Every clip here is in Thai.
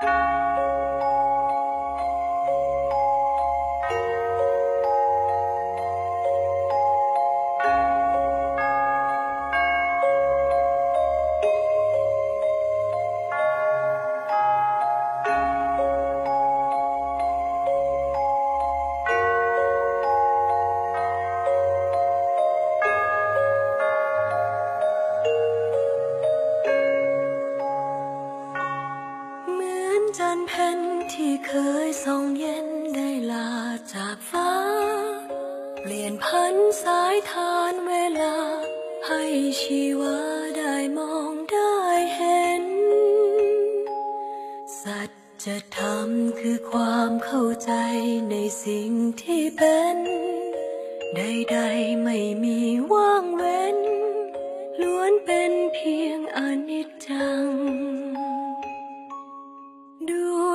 เห จันทร์เพ็ญที่เคยส่องเย็นได้ลาจากฟ้า เปลี่ยนพันสายทานเวลา ให้ชีวาได้มองได้เห็น สัจธรรมคือความเข้าใจในสิ่งที่เป็นใดๆไม่มีว่างเว้น ล้วนเป็นเพียงอนิจจัง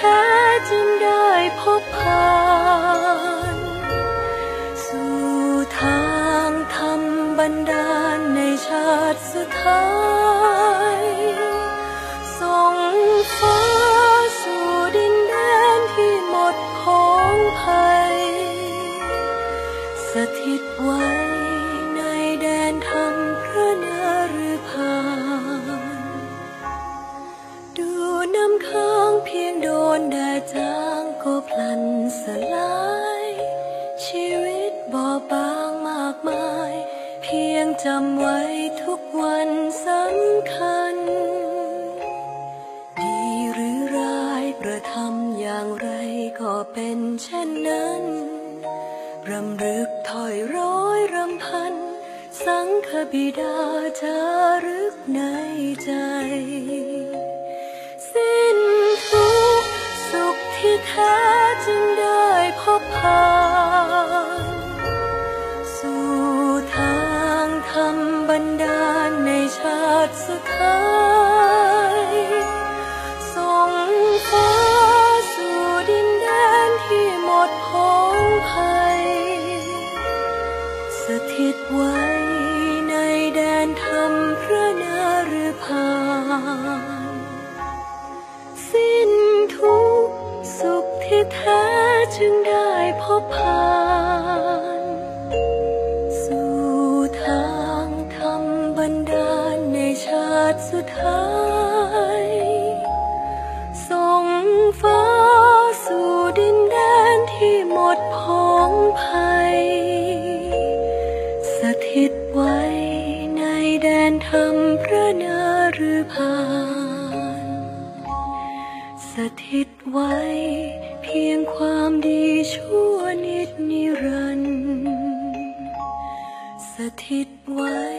ท้จึงได้พบผ่านสู่ทางธรรมบันดาลในชาติสุดท้าย ก็พลันสลาย ชีวิตบอบบางมากมาย เพียงจำไว้ทุกวันสำคัญ ดีหรือร้ายกระทำอย่างไรก็เป็นเช่นนั้นรำลึกถอยร้อยรำพัน สังฆบิดาจารึกในใจ ที่แท้จึงได้พบผ่านสู่ทางธรรมบันดา พบผ่านสู่ทางธรรมบันดาลในชาติสุดท้ายส่งฟ้าสู่ดินแดนที่หมดผองภัย สถิตไว้ในแดนธรรมพระนฤพาน สถิตไว้ พียงความดีชั่วนิดนิรันดร์สถิตไว้